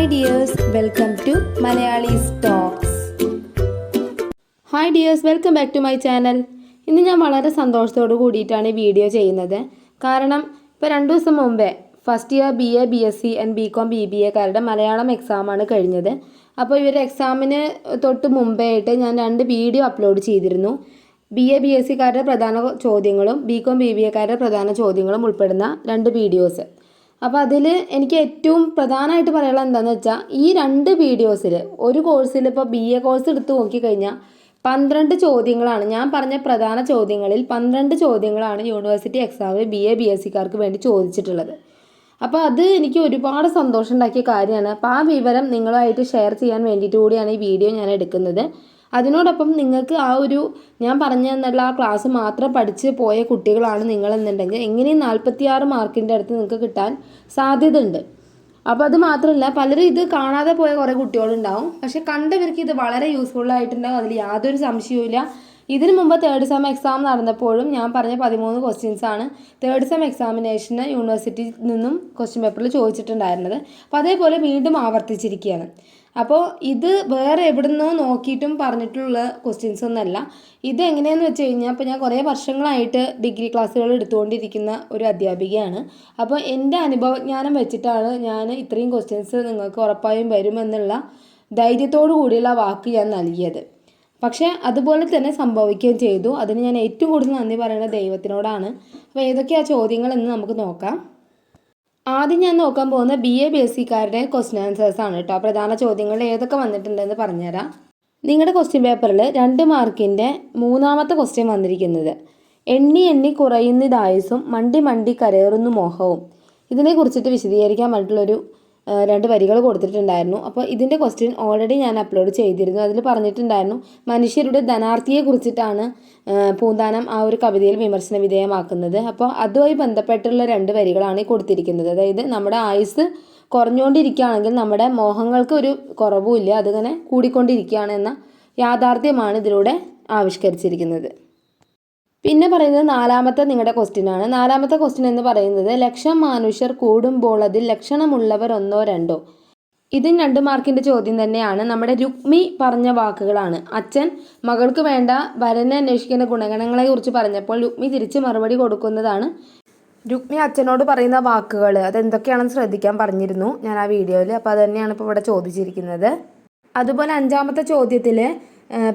Hi dears welcome to Malayalees stocks hi dears welcome back to my channel ഇന്ന് ഞാൻ വളരെ സന്തോഷത്തോട് കൂടിയിട്ടാണ് video ചെയ്യുന്നത്. കാരണം ഇപ്പോൾ രണ്ട് ദിവസം മുമ്പേ first year B A B S C and B com B B എക്കാരുടെ Malayalam എക്സാമാണ് കഴിഞ്ഞത്. അപ്പോൾ ഇവർ എക്സാമിന് തൊട്ട് മുമ്പേ ആയിട്ട് ഞാൻ രണ്ട് വീഡിയോ അപ്ലോഡ് ചെയ്തിരുന്നു. ബി എ ബി എസ് സിക്കാരുടെ പ്രധാന ചോദ്യങ്ങളും ബി കോം ബി ബി എക്കാരുടെ പ്രധാന ചോദ്യങ്ങളും ഉൾപ്പെടുന്ന രണ്ട് വീഡിയോസ് അപ്പോൾ അതിൽ എനിക്ക് ഏറ്റവും പ്രധാനമായിട്ട് പറയാനുള്ളത് എന്താണെന്ന് വെച്ചാൽ ഈ രണ്ട് വീഡിയോസിൽ ഒരു കോഴ്സിൽ ഇപ്പോൾ ബി എ കോഴ്സ് എടുത്ത് നോക്കിക്കഴിഞ്ഞാൽ പന്ത്രണ്ട് ചോദ്യങ്ങളാണ്. ഞാൻ പറഞ്ഞ പ്രധാന ചോദ്യങ്ങളിൽ പന്ത്രണ്ട് ചോദ്യങ്ങളാണ് യൂണിവേഴ്സിറ്റി എക്സാമിൽ ബി എ ബി എസ് സിക്കാർക്ക് വേണ്ടി ചോദിച്ചിട്ടുള്ളത്. അപ്പോൾ അത് എനിക്ക് ഒരുപാട് സന്തോഷം ഉണ്ടാക്കിയ കാര്യമാണ്. അപ്പോൾ ആ വിവരം നിങ്ങളുമായിട്ട് ഷെയർ ചെയ്യാൻ വേണ്ടിയിട്ട് കൂടിയാണ് ഈ വീഡിയോ ഞാൻ എടുക്കുന്നത്. അതിനോടൊപ്പം നിങ്ങൾക്ക് ആ ഒരു ഞാൻ പറഞ്ഞു തന്നുള്ള ആ ക്ലാസ് മാത്രം പഠിച്ച് പോയ കുട്ടികളാണ് നിങ്ങളെന്നുണ്ടെങ്കിൽ എങ്ങനെയും നാൽപ്പത്തിയാറ് മാർക്കിന്റെ അടുത്ത് നിങ്ങൾക്ക് കിട്ടാൻ സാധ്യതയുണ്ട്. അപ്പോൾ അത് മാത്രമല്ല പലരും ഇത് കാണാതെ പോയ കുറേ കുട്ടികളുണ്ടാവും. പക്ഷെ കണ്ടവർക്ക് ഇത് വളരെ യൂസ്ഫുൾ ആയിട്ടുണ്ടാവും. അതിൽ യാതൊരു സംശയവുമില്ല ഇതിനു മുമ്പ് തേർഡ് സെം എക്സാം നടന്നപ്പോഴും ഞാൻ പറഞ്ഞ പതിമൂന്ന് ക്വസ്റ്റ്യൻസ് ആണ് തേർഡ് സെം എക്സാമിനേഷന് യൂണിവേഴ്സിറ്റിയിൽ നിന്നും ക്വസ്റ്റ്യൻ പേപ്പറിൽ ചോദിച്ചിട്ടുണ്ടായിരുന്നത്. അപ്പോൾ അതേപോലെ വീണ്ടും ആവർത്തിച്ചിരിക്കുകയാണ്. അപ്പോൾ ഇത് വേറെ എവിടുന്നോ നോക്കിയിട്ടും പറഞ്ഞിട്ടുള്ള ക്വസ്റ്റ്യൻസ് ഒന്നല്ല. ഇത് എങ്ങനെയാന്ന് വെച്ച് കഴിഞ്ഞാൽ ഇപ്പോൾ ഞാൻ കുറേ വർഷങ്ങളായിട്ട് ഡിഗ്രി ക്ലാസ്സുകൾ എടുത്തുകൊണ്ടിരിക്കുന്ന ഒരു അധ്യാപികയാണ്. അപ്പോൾ എന്റെ അനുഭവജ്ഞാനം വെച്ചിട്ടാണ് ഞാൻ ഇത്രയും ക്വസ്റ്റ്യൻസ് നിങ്ങൾക്ക് ഉറപ്പായും വരുമെന്നുള്ള ധൈര്യത്തോടു കൂടിയുള്ള വാക്ക് ഞാൻ നൽകിയത്. പക്ഷേ അതുപോലെ തന്നെ സംഭവിക്കുകയും ചെയ്തു. അതിന് ഞാൻ ഏറ്റവും കൂടുതൽ നന്ദി പറയുന്നത് ദൈവത്തിനോടാണ്. അപ്പോൾ ഏതൊക്കെയാണ് ചോദ്യങ്ങളെന്ന് നമുക്ക് നോക്കാം. ആദ്യം ഞാൻ നോക്കാൻ പോകുന്ന ബി എ ബി എസ് സിക്കാരുടെ ക്വസ്റ്റ്യൻ ആൻസേഴ്സ് ആണ് കേട്ടോ പ്രധാന ചോദ്യങ്ങൾ ഏതൊക്കെ വന്നിട്ടുണ്ടെന്ന് പറഞ്ഞുതരാം. നിങ്ങളുടെ ക്വസ്റ്റ്യൻ പേപ്പറിൽ രണ്ട് മാർക്കിന്റെ മൂന്നാമത്തെ ക്വസ്റ്റ്യൻ വന്നിരിക്കുന്നത്. എണ്ണി എണ്ണി കുറയുന്നതായുസും മണ്ടി മണ്ടി കരയറുന്നു മോഹവും. ഇതിനെക്കുറിച്ചിട്ട് വിശദീകരിക്കാൻ വേണ്ടിയിട്ടുള്ളൊരു രണ്ട് വരികൾ കൊടുത്തിട്ടുണ്ടായിരുന്നു. അപ്പോൾ ഇതിന്റെ ക്വസ്റ്റ്യൻ ഓൾറെഡി ഞാൻ അപ്ലോഡ് ചെയ്തിരുന്നു. അതിൽ പറഞ്ഞിട്ടുണ്ടായിരുന്നു മനുഷ്യരുടെ ധനാർത്ഥിയെ കുറിച്ചിട്ടാണ് പൂന്താനം ആ ഒരു കവിതയിൽ വിമർശന വിധേയമാക്കുന്നത്. അപ്പോൾ അതുമായി ബന്ധപ്പെട്ടുള്ള രണ്ട് വരികളാണ് കൊടുത്തിരിക്കുന്നത്. അതായത് നമ്മുടെ ആയുസ് കുറഞ്ഞുകൊണ്ടിരിക്കുകയാണെങ്കിൽ നമ്മുടെ മോഹങ്ങൾക്ക് ഒരു കുറവുമില്ല. അതിങ്ങനെ കൂടിക്കൊണ്ടിരിക്കുകയാണ് എന്ന യാഥാർത്ഥ്യമാണ് ഇതിലൂടെ ആവിഷ്കരിച്ചിരിക്കുന്നത്. പിന്നെ പറയുന്നത് നാലാമത്തെ നിങ്ങളുടെ ക്വസ്റ്റ്യൻ ആണ്. നാലാമത്തെ ക്വസ്റ്റ്യൻ എന്ന് പറയുന്നത് ലക്ഷം മനുഷ്യർ കൂടുമ്പോൾ അതിൽ ലക്ഷണമുള്ളവർ ഒന്നോ രണ്ടോ? ഇതും രണ്ട് മാർക്കിന്റെ ചോദ്യം തന്നെയാണ്. നമ്മുടെ രുക്മി പറഞ്ഞ വാക്കുകളാണ്. അച്ഛൻ മകൾക്ക് വേണ്ട വരനെ അന്വേഷിക്കുന്ന ഗുണഗണങ്ങളെ കുറിച്ച് പറഞ്ഞപ്പോൾ രുക്മി തിരിച്ച് മറുപടി കൊടുക്കുന്നതാണ്. രുക്മി അച്ഛനോട് പറയുന്ന വാക്കുകൾ അതെന്തൊക്കെയാണെന്ന് ശ്രദ്ധിക്കാൻ പറഞ്ഞിരുന്നു ഞാൻ ആ വീഡിയോയിൽ. അപ്പോൾ അത് തന്നെയാണ് ഇപ്പോൾ ഇവിടെ ചോദിച്ചിരിക്കുന്നത്. അതുപോലെ അഞ്ചാമത്തെ ചോദ്യത്തിൽ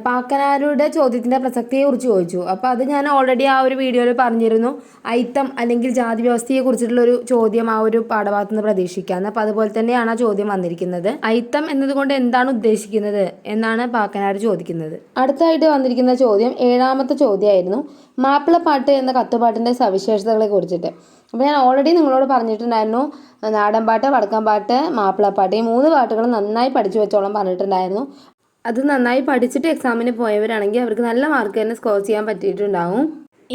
പാക്കനാരുടെ ചോദ്യത്തിന്റെ പ്രസക്തിയെക്കുറിച്ച് ചോദിച്ചു. അപ്പോൾ അത് ഞാൻ ഓൾറെഡി ആ ഒരു വീഡിയോയിൽ പറഞ്ഞിരുന്നു. ഐത്തം അല്ലെങ്കിൽ ജാതി വ്യവസ്ഥയെ കുറിച്ചിട്ടുള്ളൊരു ചോദ്യം ആ ഒരു പാഠഭാഗത്ത് നിന്ന് പ്രതീക്ഷിക്കാമെന്ന് അപ്പോൾ അതുപോലെ തന്നെയാണ് ആ ചോദ്യം വന്നിരിക്കുന്നത്. ഐത്തം എന്നതുകൊണ്ട് എന്താണ് ഉദ്ദേശിക്കുന്നത് എന്നാണ് പാക്കനാർ ചോദിക്കുന്നത്. അടുത്തായിട്ട് വന്നിരിക്കുന്ന ചോദ്യം ഏഴാമത്തെ ചോദ്യമായിരുന്നു. മാപ്പിളപ്പാട്ട് എന്ന കത്തുപാട്ടിന്റെ സവിശേഷതകളെ കുറിച്ചിട്ട്. അപ്പോൾ ഞാൻ ഓൾറെഡി നിങ്ങളോട് പറഞ്ഞിട്ടുണ്ടായിരുന്നു. നാടൻപാട്ട് വടക്കൻപാട്ട് മാപ്പിളപ്പാട്ട് ഈ മൂന്ന് പാട്ടുകൾ നന്നായി പഠിച്ചു വെച്ചോളം പറഞ്ഞിട്ടുണ്ടായിരുന്നു. അത് നന്നായി പഠിച്ചിട്ട് എക്സാമിന് പോയവരാണെങ്കിൽ അവർക്ക് നല്ല മാർക്ക് തന്നെ സ്കോർ ചെയ്യാൻ പറ്റിയിട്ടുണ്ടാവും.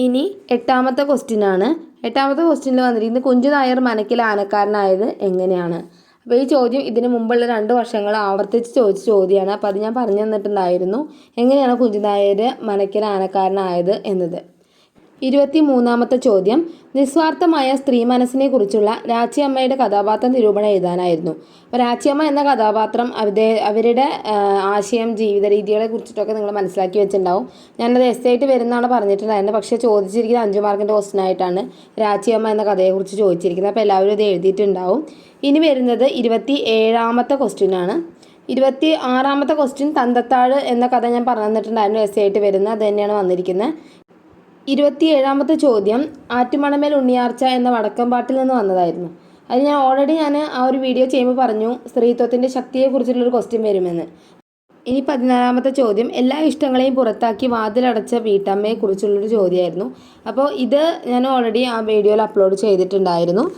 ഇനി എട്ടാമത്തെ ക്വസ്റ്റ്യൻ ആണ്. എട്ടാമത്തെ ക്വസ്റ്റ്യനിൽ വന്നിരിക്കുന്നത് കുഞ്ചു നായർ മനക്കിൽ ആനക്കാരനായത് എങ്ങനെയാണ്? അപ്പോൾ ഈ ചോദ്യം ഇതിന് മുമ്പുള്ള രണ്ട് വർഷങ്ങൾ ആവർത്തിച്ച് ചോദിച്ച ചോദ്യമാണ്. അപ്പോൾ അത് ഞാൻ പറഞ്ഞു തന്നിട്ടുണ്ടായിരുന്നു. എങ്ങനെയാണ് കുഞ്ചു നായർ മനക്കിൽ ആനക്കാരനായത് എന്നത്? ഇരുപത്തി മൂന്നാമത്തെ ചോദ്യം. നിസ്വാർത്ഥമായ സ്ത്രീ മനസ്സിനെ കുറിച്ചുള്ള രാച്ചിയമ്മയുടെ കഥാപാത്ര നിരൂപണം എഴുതാനായിരുന്നു. അപ്പോൾ രാച്ചിയമ്മ എന്ന കഥാപാത്രം അവരുടെ അവരുടെ ആശയം ജീവിത രീതികളെ കുറിച്ചിട്ടൊക്കെ നിങ്ങൾ മനസ്സിലാക്കി വെച്ചിട്ടുണ്ടാവും. ഞാനത് എസ് ആയിട്ട് വരുന്നതാണ് പറഞ്ഞിട്ടുണ്ടായിരുന്നത് പക്ഷേ ചോദിച്ചിരിക്കുന്നത് അഞ്ചു മാർക്കിന്റെ ക്വസ്റ്റൻ ആയിട്ടാണ് രാച്ചിയമ്മ എന്ന കഥയെക്കുറിച്ച് ചോദിച്ചിരിക്കുന്നത്. അപ്പോൾ എല്ലാവരും ഇത് എഴുതിയിട്ടുണ്ടാവും. ഇനി വരുന്നത് ഇരുപത്തി ഏഴാമത്തെ ക്വസ്റ്റ്യൻ ആണ്. ഇരുപത്തി ആറാമത്തെ ക്വസ്റ്റ്യൻ തന്തത്താഴ് എന്ന കഥ ഞാൻ പറഞ്ഞിട്ടുണ്ടായിരുന്നു എസ് ആയിട്ട് വരുന്നത്. അത് തന്നെയാണ് വന്നിരിക്കുന്നത്. ഇരുപത്തിയേഴാമത്തെ ചോദ്യം ആറ്റുമണമേൽ ഉണ്ണിയാർച്ച എന്ന വടക്കമ്പാട്ടിൽ നിന്ന് വന്നതായിരുന്നു. അത് ഞാൻ ഓൾറെഡി ഞാൻ ആ ഒരു വീഡിയോ ചെയ്യുമ്പോൾ പറഞ്ഞു സ്ത്രീത്വത്തിന്റെ ശക്തിയെക്കുറിച്ചുള്ളൊരു ക്വസ്റ്റ്യൻ വരുമെന്ന്. ഇനി പതിനാലാമത്തെ ചോദ്യം എല്ലാ ഇഷ്ടങ്ങളെയും പുറത്താക്കി വാതിലടച്ച വീട്ടമ്മയെക്കുറിച്ചുള്ളൊരു ചോദ്യമായിരുന്നു. അപ്പോൾ ഇത് ഞാൻ ഓൾറെഡി ആ വീഡിയോയിൽ അപ്ലോഡ് ചെയ്തിട്ടുണ്ടായിരുന്നു.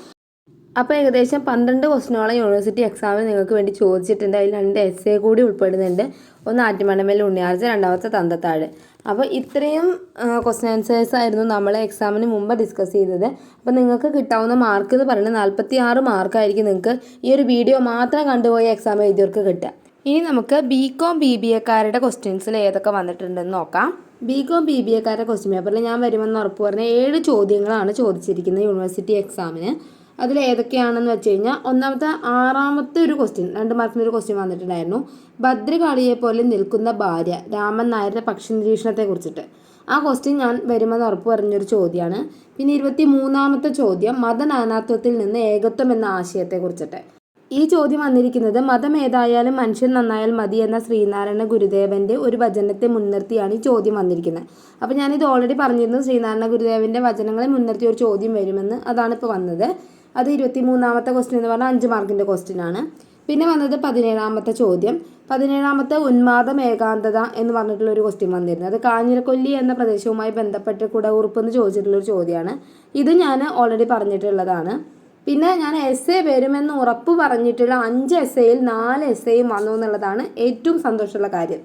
അപ്പോൾ ഏകദേശം പന്ത്രണ്ട് ക്വസ്റ്റിനോളം യൂണിവേഴ്സിറ്റി എക്സാമിൽ നിങ്ങൾക്ക് വേണ്ടി ചോദിച്ചിട്ടുണ്ട്. അതിൽ രണ്ട് എസ് എ കൂടി ഉൾപ്പെടുന്നുണ്ട്. ഒന്ന് ആറ്റുമണമേൽ ഉണ്ണിയാർച്ച രണ്ടാമത്തെ തന്തത്താഴ്. അപ്പോൾ ഇത്രയും ക്വസ്റ്റ്യൻ ആൻസേഴ്സ് ആയിരുന്നു നമ്മൾ എക്സാമിന് മുമ്പ് ഡിസ്കസ് ചെയ്തത്. അപ്പോൾ നിങ്ങൾക്ക് കിട്ടാവുന്ന മാർക്ക് എന്ന് പറയുന്നത് നാൽപ്പത്തി ആറ് മാർക്കായിരിക്കും നിങ്ങൾക്ക് ഈ ഒരു വീഡിയോ മാത്രം കണ്ടുപോയി എക്സാം എഴുതിയവർക്ക് കിട്ടുക. ഇനി നമുക്ക് ബി കോം ബി ബി എക്കാരുടെ ക്വസ്റ്റ്യൻസിൽ ഏതൊക്കെ വന്നിട്ടുണ്ടെന്ന് നോക്കാം. ബി കോം ബി ബി എക്കാരുടെ ക്വസ്റ്റ്യൻ പേപ്പറിൽ ഞാൻ വരുമെന്ന് ഉറപ്പ് പറഞ്ഞ ഏഴ് ചോദ്യങ്ങളാണ് ചോദിച്ചിരിക്കുന്നത് യൂണിവേഴ്സിറ്റി എക്സാമിന് അതിൽ ഏതൊക്കെയാണെന്ന് വെച്ച് കഴിഞ്ഞാൽ ഒന്നാമത്തെ ആറാമത്തെ ഒരു ക്വസ്റ്റ്യൻ രണ്ട് മാർക്കിന്റെ ഒരു ക്വസ്റ്റ്യൻ വന്നിട്ടുണ്ടായിരുന്നു. ഭദ്രകാളിയെ പോലെ നിൽക്കുന്ന ഭാര്യ രാമൻ നായരുടെ പക്ഷി നിരീക്ഷണത്തെ കുറിച്ചിട്ട്. ആ ക്വസ്റ്റ്യൻ ഞാൻ വരുമെന്ന് ഉറപ്പ് പറഞ്ഞൊരു ചോദ്യമാണ് പിന്നെ ഇരുപത്തി മൂന്നാമത്തെ ചോദ്യം മതനാനാത്വത്തിൽ നിന്ന് ഏകത്വം എന്ന ആശയത്തെ കുറിച്ചിട്ട്. ഈ ചോദ്യം വന്നിരിക്കുന്നത് മതം ഏതായാലും മനുഷ്യൻ നന്നായാൽ മതി എന്ന ശ്രീനാരായണ ഗുരുദേവന്റെ ഒരു വചനത്തെ മുൻനിർത്തിയാണ് ഈ ചോദ്യം വന്നിരിക്കുന്നത്. അപ്പോൾ ഞാനിത് ഓൾറെഡി പറഞ്ഞിരുന്നു ശ്രീനാരായണ ഗുരുദേവന്റെ വചനങ്ങളെ മുൻനിർത്തി ഒരു ചോദ്യം വരുമെന്ന് അതാണ് ഇപ്പോൾ വന്നത്. അത് ഇരുപത്തി മൂന്നാമത്തെ ക്വസ്റ്റ്യൻ എന്ന് പറഞ്ഞാൽ അഞ്ച് മാർക്കിന്റെ ക്വസ്റ്റ്യൻ ആണ്. പിന്നെ വന്നത് പതിനേഴാമത്തെ ചോദ്യം. പതിനേഴാമത്തെ ഉന്മാദം ഏകാന്തത എന്ന് പറഞ്ഞിട്ടുള്ള ഒരു ക്വസ്റ്റ്യൻ വന്നിരുന്നു. അത് കാഞ്ഞിരക്കൊല്ലി എന്ന പ്രദേശവുമായി ബന്ധപ്പെട്ട് കുടകുറുപ്പ് എന്ന് ചോദിച്ചിട്ടുള്ള ഒരു ചോദ്യമാണ്. ഇത് ഞാൻ ഓൾറെഡി പറഞ്ഞിട്ടുള്ളതാണ്. പിന്നെ ഞാൻ എസ് എ വരുമെന്ന് ഉറപ്പ് പറഞ്ഞിട്ടുള്ള അഞ്ച് എസ് എയിൽ നാല് എസ് എയും വന്നു എന്നുള്ളതാണ് ഏറ്റവും സന്തോഷമുള്ള കാര്യം.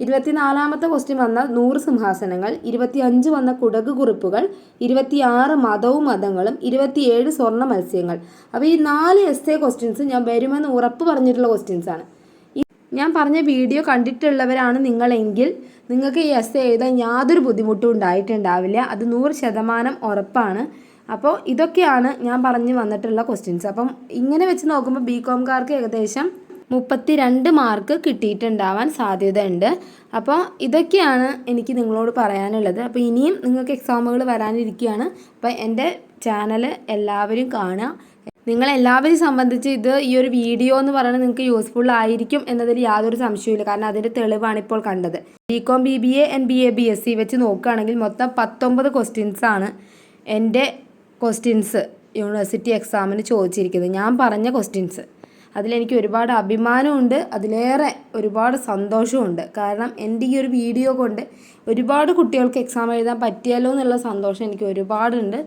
ഇരുപത്തിനാലാമത്തെ ക്വസ്റ്റ്യൻ വന്ന നൂറ് സിംഹാസനങ്ങൾ ഇരുപത്തിയഞ്ച് വന്ന കുടക് കുറിപ്പുകൾ ഇരുപത്തിയാറ് മതവും മതങ്ങളും ഇരുപത്തിയേഴ് സ്വർണ മത്സ്യങ്ങൾ. അപ്പോൾ ഈ നാല് എസ് എ ക്വസ്റ്റ്യൻസ് ഞാൻ വരുമെന്ന് ഉറപ്പ് പറഞ്ഞിട്ടുള്ള ക്വസ്റ്റ്യൻസ് ആണ്. ഞാൻ പറഞ്ഞ വീഡിയോ കണ്ടിട്ടുള്ളവരാണ് നിങ്ങളെങ്കിൽ നിങ്ങൾക്ക് ഈ എസ് എഴുതാൻ യാതൊരു ബുദ്ധിമുട്ടും ഉണ്ടായിട്ടുണ്ടാവില്ല. അത് നൂറ് ശതമാനം ഉറപ്പാണ്. അപ്പോൾ ഇതൊക്കെയാണ് ഞാൻ പറഞ്ഞു വന്നിട്ടുള്ള ക്വസ്റ്റ്യൻസ് അപ്പം ഇങ്ങനെ വെച്ച് നോക്കുമ്പോൾ ബി കോംകാർക്ക് ഏകദേശം മുപ്പത്തി രണ്ട് മാർക്ക് കിട്ടിയിട്ടുണ്ടാവാൻ സാധ്യതയുണ്ട്. അപ്പോൾ ഇതൊക്കെയാണ് എനിക്ക് നിങ്ങളോട് പറയാനുള്ളത്. അപ്പോൾ ഇനിയും നിങ്ങൾക്ക് എക്സാമുകൾ വരാനിരിക്കുകയാണ്. അപ്പോൾ എന്റെ ചാനൽ എല്ലാവരും കാണുക. നിങ്ങളെല്ലാവരെയും സംബന്ധിച്ച് ഇത് ഈ ഒരു വീഡിയോ എന്ന് പറയുന്നത് നിങ്ങൾക്ക് യൂസ്ഫുൾ ആയിരിക്കും എന്നതിൽ യാതൊരു സംശയവുമില്ല. കാരണം അതിന്റെ തെളിവാണ് ഇപ്പോൾ കണ്ടത്. B com B B A and B A B S C വെച്ച് നോക്കുകയാണെങ്കിൽ മൊത്തം പത്തൊമ്പത് ക്വസ്റ്റ്യൻസ് ആണ് എന്റെ ക്വസ്റ്റ്യൻസ് യൂണിവേഴ്സിറ്റി എക്സാമിന് ചോദിച്ചിരിക്കുന്നത്. ഞാൻ പറഞ്ഞ ക്വസ്റ്റ്യൻസ് അതിലെനിക്ക് ഒരുപാട് അഭിമാനമുണ്ട് അതിലേറെ ഒരുപാട് സന്തോഷമുണ്ട് കാരണം എന്റെ ഈ ഒരു വീഡിയോ കൊണ്ട് ഒരുപാട് കുട്ടികൾക്ക് എക്സാം എഴുതാൻ പറ്റിയല്ലോ എന്നുള്ള സന്തോഷം എനിക്ക് ഒരുപാടുണ്ട്.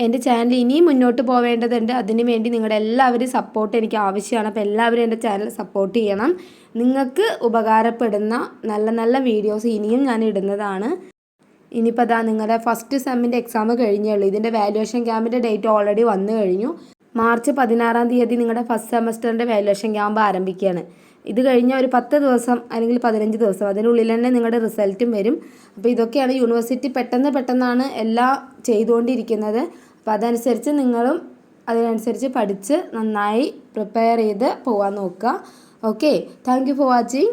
എന്റെ ചാനൽ ഇനിയും മുന്നോട്ട് പോവേണ്ടതുണ്ട്. അതിനുവേണ്ടി നിങ്ങളുടെ എല്ലാവരും സപ്പോർട്ട് എനിക്ക് ആവശ്യമാണ്. അപ്പോൾ എല്ലാവരും എന്റെ ചാനൽ സപ്പോർട്ട് ചെയ്യണം. നിങ്ങൾക്ക് ഉപകാരപ്പെടുന്ന നല്ല നല്ല വീഡിയോസ് ഇനിയും ഞാൻ ഇടുന്നതാണ്. ഇനിയിപ്പോൾ അതാ നിങ്ങളുടെ ഫസ്റ്റ് സെമ്മിന്റെ എക്സാം കഴിഞ്ഞേ ഉള്ളൂ. ഇതിന്റെ വാല്യുവേഷൻ ക്യാമ്പിന്റെ ഡേറ്റ് ഓൾറെഡി വന്നു കഴിഞ്ഞു. മാർച്ച് പതിനാറാം തീയതി നിങ്ങളുടെ ഫസ്റ്റ് സെമസ്റ്ററിന്റെ വാല്യുവേഷൻ ക്യാമ്പ് ആരംഭിക്കുകയാണ്. ഇത് കഴിഞ്ഞ ഒരു പത്ത് ദിവസം അല്ലെങ്കിൽ പതിനഞ്ച് ദിവസം അതിനുള്ളിൽ തന്നെ നിങ്ങളുടെ റിസൾട്ടും വരും. അപ്പോൾ ഇതൊക്കെയാണ് യൂണിവേഴ്സിറ്റി പെട്ടെന്ന് പെട്ടെന്നാണ് എല്ലാം ചെയ്തുകൊണ്ടിരിക്കുന്നത്. അപ്പോൾ അതനുസരിച്ച് നിങ്ങളും അതിനനുസരിച്ച് പഠിച്ച് നന്നായി പ്രിപ്പയർ ചെയ്ത് പോകാൻ നോക്കുക. Okay thank you for watching